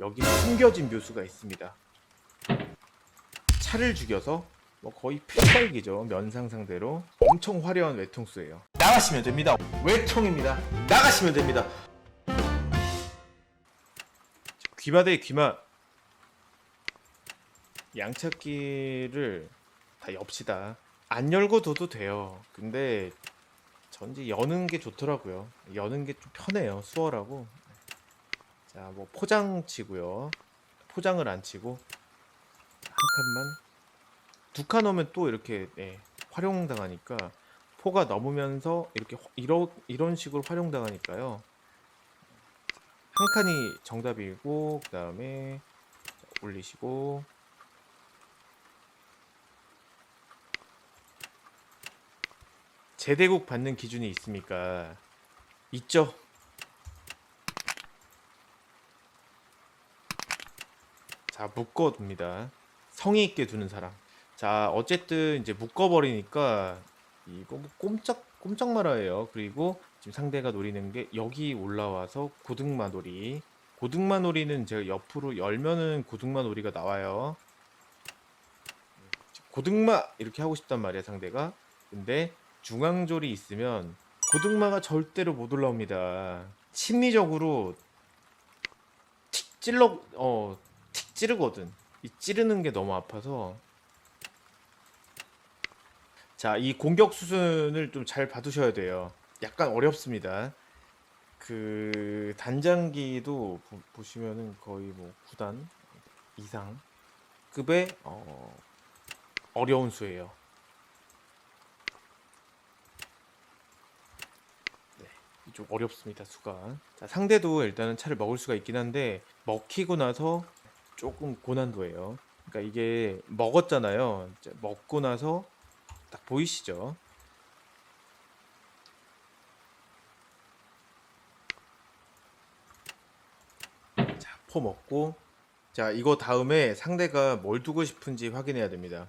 여기 숨겨진 묘수가 있습니다. 차를 죽여서 뭐 거의 필살기죠. 면상 상대로 엄청 화려한 외통수예요. 나가시면 됩니다. 외통입니다. 나가시면 됩니다. 귀마 대 귀마 양찾기를 다 엽시다. 안 열고 둬도 돼요. 근데 전 이제 여는 게 좋더라고요. 여는 게 좀 편해요. 수월하고. 자, 뭐 포장 치고요. 포장을 안 치고 한 칸만 두 칸 오면 또 이렇게 예, 활용당하니까 포가 넘으면서 이렇게 화- 이러, 이런 식으로 활용당하니까요. 한 칸이 정답이고 그 다음에 올리시고 제대국 받는 기준이 있습니까? 있죠. 자 묶어둡니다. 성의 있게 두는 사람. 자 어쨌든 이제 묶어버리니까 이거 뭐 꼼짝 꼼짝 말아예요. 그리고 지금 상대가 노리는 게 여기 올라와서 고등마놀이. 고등마놀이는 제가 옆으로 열면은 고등마놀이가 나와요. 고등마 이렇게 하고 싶단 말이야 상대가. 근데 중앙졸이 있으면 고등마가 절대로 못 올라옵니다. 심리적으로 틱 찔러 어틱 찌르거든. 이 찌르는 게 너무 아파서 자, 이 공격 수순을 좀 잘 봐두셔야 돼요. 약간 어렵습니다. 그 단장기도 보, 보시면은 거의 뭐 9단 이상 급의 어, 어려운 수예요. 네, 좀 어렵습니다 수가. 자, 상대도 일단은 차를 먹을 수가 있긴 한데 먹히고 나서 조금 고난도예요. 그러니까 이게 먹었잖아요. 이제 먹고 나서 딱 보이시죠? 자, 포 먹고 자, 이거 다음에 상대가 뭘 두고 싶은지 확인해야 됩니다.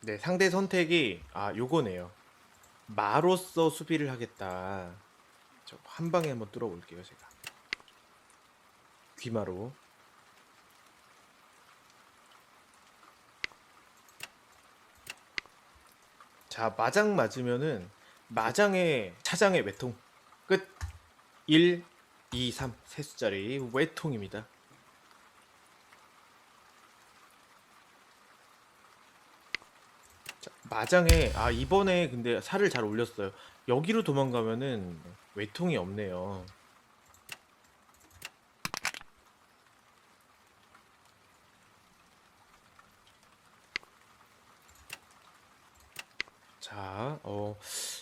네, 상대 선택이 아, 요거네요. 마로서 수비를 하겠다. 저 한 방에 한번 뚫어볼게요, 제가. 귀마로. 자, 마장 맞으면은 마장의 차장의 외통 끝. 1, 2, 3 세 숫자리 외통입니다. 마장에 아 이번에 근데 살을 잘 올렸어요. 여기로 도망가면은 외통이 없네요. 자, 어,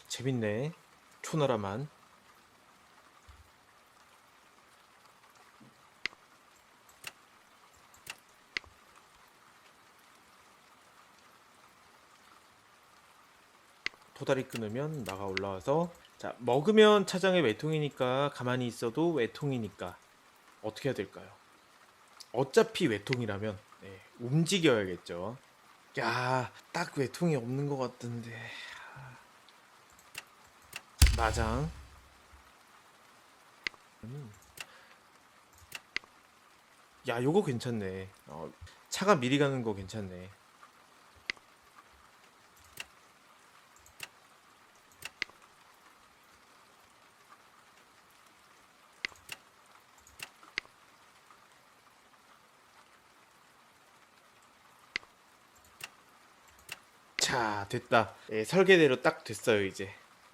재밌네. 초나라만. 도다리 끊으면 나가 올라와서 자, 먹으면 차장의 외통이니까 가만히 있어도 외통이니까 어떻게 해야 될까요? 어차피 외통이라면 네, 움직여야겠죠. 야, 딱 외통이 없는 것 같던데. 마장. 음. 야, 요거 괜찮네. 어, 차가 미리 가는 거 괜찮네. 자, 됐다. 예, 설계대로 딱 됐어요, 이제.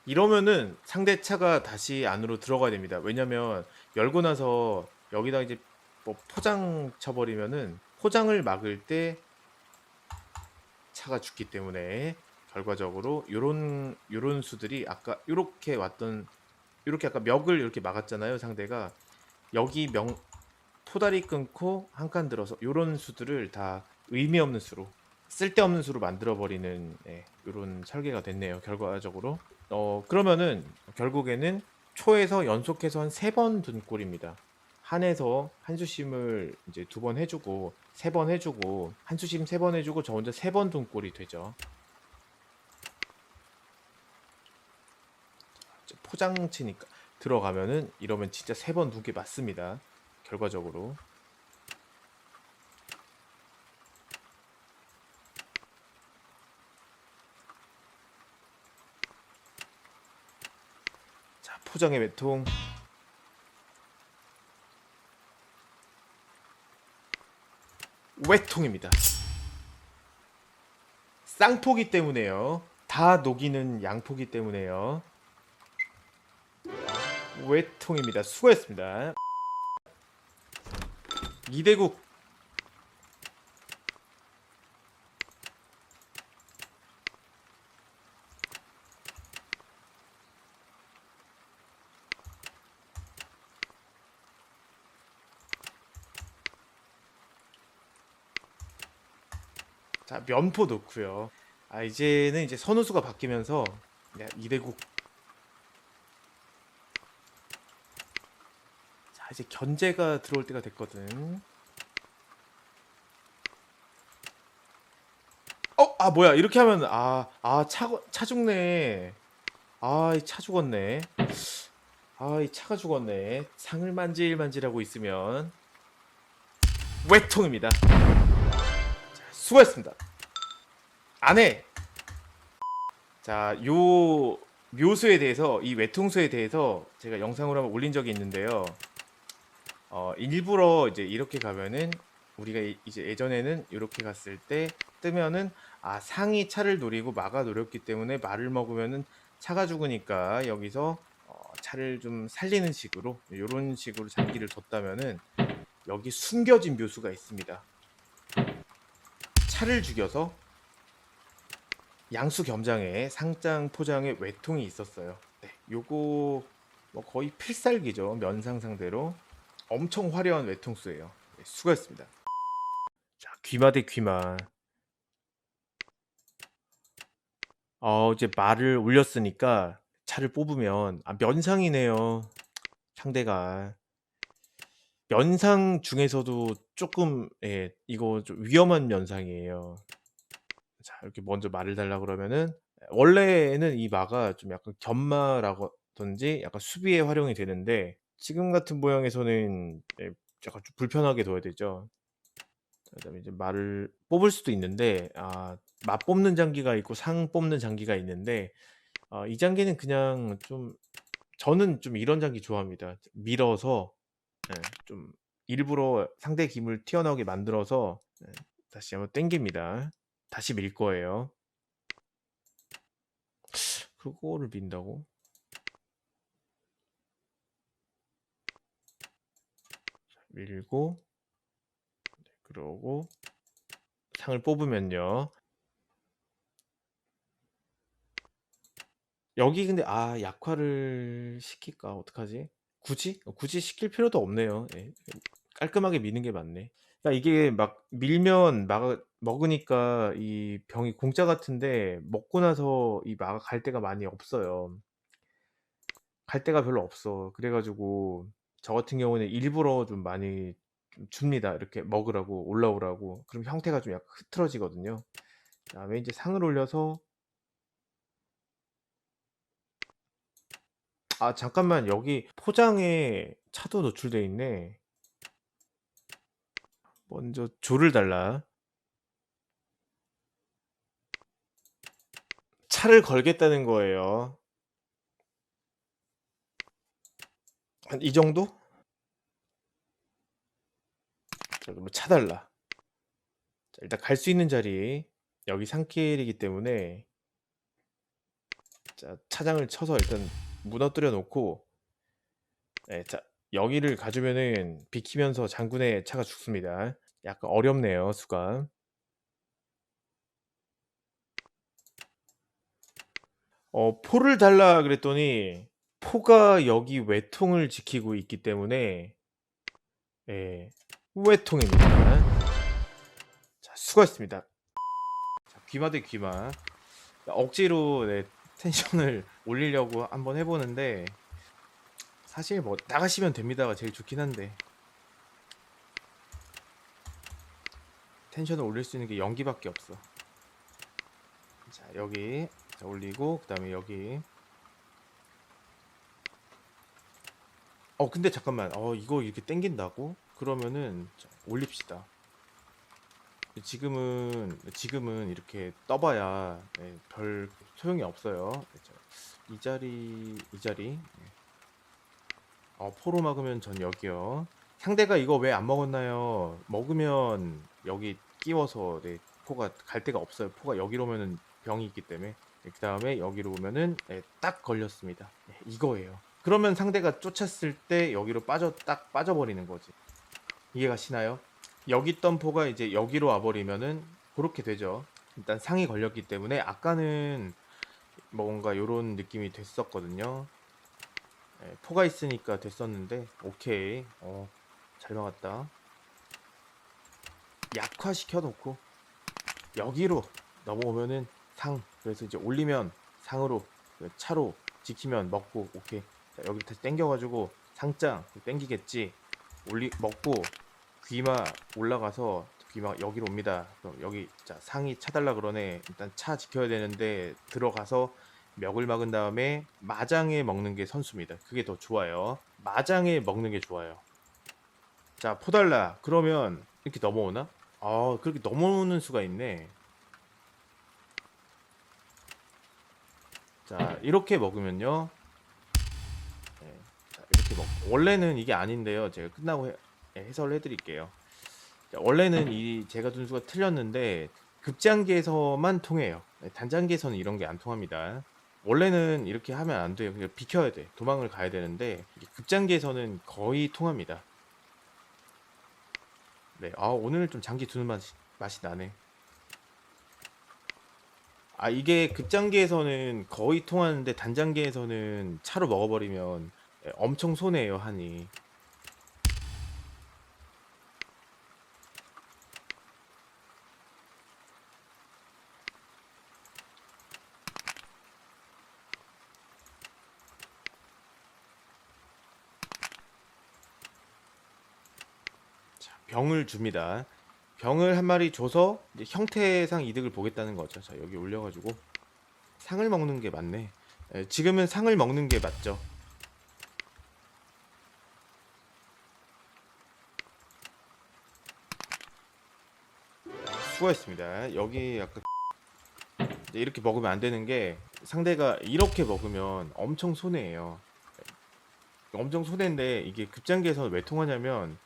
이러면은 상대 차가 다시 안으로 들어가야 됩니다. 왜냐면 열고 나서 여기다 이제 뭐 포장 쳐버리면은 포장을 막을 때 차가 죽기 때문에 결과적으로 요런 요런 수들이 아까 요렇게 왔던 요렇게 아까 멱을 이렇게 막았잖아요, 상대가. 여기 명 포다리 끊고 한 칸 들어서 요런 수들을 다 의미 없는 수로 쓸데없는 수로 만들어버리는 예, 이런 설계가 됐네요. 결과적으로. 어, 그러면은 결국에는 초에서 연속해서 한 세 번 둔 꼴입니다. 한에서 한수심을 이제 두 번 해주고 세 번 해주고 한수심 세 번 해주고 저 혼자 세 번 둔 꼴이 되죠. 포장치니까 들어가면은 이러면 진짜 세번 두게 맞습니다. 결과적으로. 자, 포장의 외통. 외통입니다. 쌍포기 때문에요. 다 녹이는 양포기 때문에요. 외통입니다. 수고했습니다. 이대국 자 면포 넣고요. 아 이제는 이제 선우수가 바뀌면서 야, 이대국 자 이제 견제가 들어올 때가 됐거든. 어, 아 뭐야 이렇게 하면 아아차차 죽네. 아 이 차 죽었네. 아 이 차가 죽었네. 상을 만질만질하고 있으면 외통입니다. 자, 수고했습니다. 안 해. 자, 요 묘수에 대해서 이 외통수에 대해서 제가 영상으로 한번 올린 적이 있는데요. 어, 일부러 이제 이렇게 가면은 우리가 이- 이제 예전에는 이렇게 갔을 때 뜨면은 아 상이 차를 노리고 막아 노렸기 때문에 말을 먹으면은 차가 죽으니까 여기서 어, 차를 좀 살리는 식으로 이런 식으로 장기를 뒀다면은 여기 숨겨진 묘수가 있습니다. 차를 죽여서 양수 겸장에 상장 포장에 외통이 있었어요. 네, 요거 뭐 거의 필살기죠. 면상 상대로 엄청 화려한 외통수예요. 네, 수고했습니다. 자, 귀마 대 귀마. 어, 이제 말을 올렸으니까 차를 뽑으면 아, 면상이네요. 상대가 면상 중에서도 조금 예, 이거 좀 위험한 면상이에요. 자, 이렇게 먼저 말을 달라 그러면은 원래는 이 마가 좀 약간 견마라든지 약간 수비에 활용이 되는데 지금 같은 모양에서는 예, 약간 좀 불편하게 둬야 되죠. 자, 그다음에 이제 말을 뽑을 수도 있는데 아, 마 뽑는 장기가 있고 상 뽑는 장기가 있는데 아, 이 장기는 그냥 좀 저는 좀 이런 장기 좋아합니다. 밀어서 예, 좀 일부러 상대 김을 튀어나오게 만들어서 예, 다시 한번 땡깁니다. 다시 밀 거예요. 그거를 민다고? 자, 밀고 네, 그러고 상을 뽑으면요. 여기 근데 아 약화를 시킬까 어떡하지? 굳이? 어, 굳이 시킬 필요도 없네요. 예. 깔끔하게 미는 게 맞네. 그러니까 이게 막 밀면 막 먹으니까 이 병이 공짜 같은데 먹고 나서 이 마가 갈 데가 많이 없어요. 갈 데가 별로 없어. 그래가지고 저 같은 경우는 일부러 좀 많이 좀 줍니다. 이렇게 먹으라고 올라오라고. 그럼 형태가 좀 약간 흐트러지거든요. 그다음에 이제 상을 올려서 아 잠깐만 여기 포장에 차도 노출돼 있네. 먼저 조를 달라. 차를 걸겠다는 거예요. 한 이 정도? 자, 그럼 차 달라. 자, 일단 갈 수 있는 자리 여기 산길이기 때문에 자, 차장을 쳐서 일단 무너뜨려 놓고 네, 자, 여기를 가주면은 비키면서 장군의 차가 죽습니다. 약간 어렵네요, 수가. 어, 포를 달라 그랬더니 포가 여기 외통을 지키고 있기 때문에 예, 외통입니다. 자, 수고했습니다. 자, 귀마 대 귀마. 억지로 네, 텐션을 올리려고 한번 해보는데 사실 뭐 나가시면 됩니다가 제일 좋긴 한데 텐션을 올릴 수 있는 게 연기밖에 없어. 자 여기 자, 올리고 그 다음에 여기. 어 근데 잠깐만. 어 이거 이렇게 땡긴다고? 그러면은 자, 올립시다. 지금은 지금은 이렇게 떠봐야 네, 별 소용이 없어요. 자, 이 자리 이 자리. 네. 어 포로 막으면 전 여기요 상대가 이거 왜 안 먹었나요? 먹으면 여기 끼워서 네, 포가 갈 데가 없어요 포가 여기로 오면은 병이 있기 때문에 그 다음에 여기로 오면은 네, 딱 걸렸습니다 네, 이거예요 그러면 상대가 쫓았을 때 여기로 빠져 딱 빠져버리는 거지. 이해가 시나요? 여기 있던 포가 이제 여기로 와버리면은 그렇게 되죠. 일단 상이 걸렸기 때문에 아까는 뭔가 이런 느낌이 됐었거든요. 예, 포가 있으니까 됐었는데 오케이. 어, 잘 막았다. 약화시켜 놓고 여기로 넘어오면은 상. 그래서 이제 올리면 상으로 그 차로 지키면 먹고 오케이. 자, 여기 다시 당겨가지고 상장 당기겠지 올리 먹고 귀마 올라가서 귀마 여기로 옵니다 그럼 여기 자 상이 차달라 그러네 일단 차 지켜야 되는데 들어가서 멱을 막은 다음에 마장에 먹는 게 선수입니다 그게 더 좋아요 마장에 먹는 게 좋아요 자 포달라 그러면 이렇게 넘어오나 아 그렇게 넘어오는 수가 있네 자 이렇게 먹으면요 네, 자, 이렇게 먹. 원래는 이게 아닌데요. 제가 끝나고 해, 예, 해설을 해드릴게요. 자, 원래는 이 제가 준수가 틀렸는데 급장기에서만 통해요. 네, 단장기에서는 이런 게 안 통합니다. 원래는 이렇게 하면 안 돼요. 그냥 비켜야 돼. 도망을 가야 되는데 급장기에서는 거의 통합니다. 네, 아 오늘 좀 장기 두는 맛이, 맛이 나네. 아 이게 급장기에서는 거의 통하는데 단장기에서는 차로 먹어버리면 예, 엄청 손해예요 한이 자, 병을 줍니다 병을 한 마리 줘서 이제 형태상 이득을 보겠다는 거죠 자 여기 올려가지고 상을 먹는 게 맞네 예, 지금은 상을 먹는 게 맞죠 수고했습니다. 여기 약간 이렇게 먹으면 안 되는 게 상대가 이렇게 먹으면 엄청 손해예요. 엄청 손해인데 이게 급장기에서 왜 통하냐면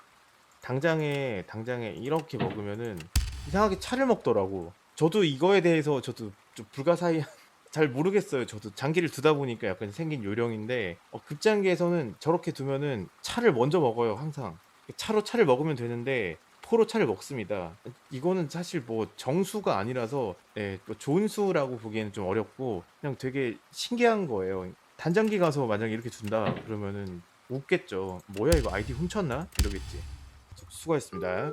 당장에 당장에 이렇게 먹으면은 이상하게 차를 먹더라고. 저도 이거에 대해서 저도 좀 불가사의 잘 모르겠어요. 저도 장기를 두다 보니까 약간 생긴 요령인데 어, 급장기에서는 저렇게 두면은 차를 먼저 먹어요. 항상 차로 차를 먹으면 되는데 포로 차를 먹습니다. 이거는 사실 뭐 정수가 아니라서 예, 뭐 좋은 수라고 보기에는 좀 어렵고 그냥 되게 신기한 거예요. 단장기 가서 만약에 이렇게 준다 그러면은 웃겠죠. 뭐야 이거 아이디 훔쳤나? 이러겠지. 수고했습니다.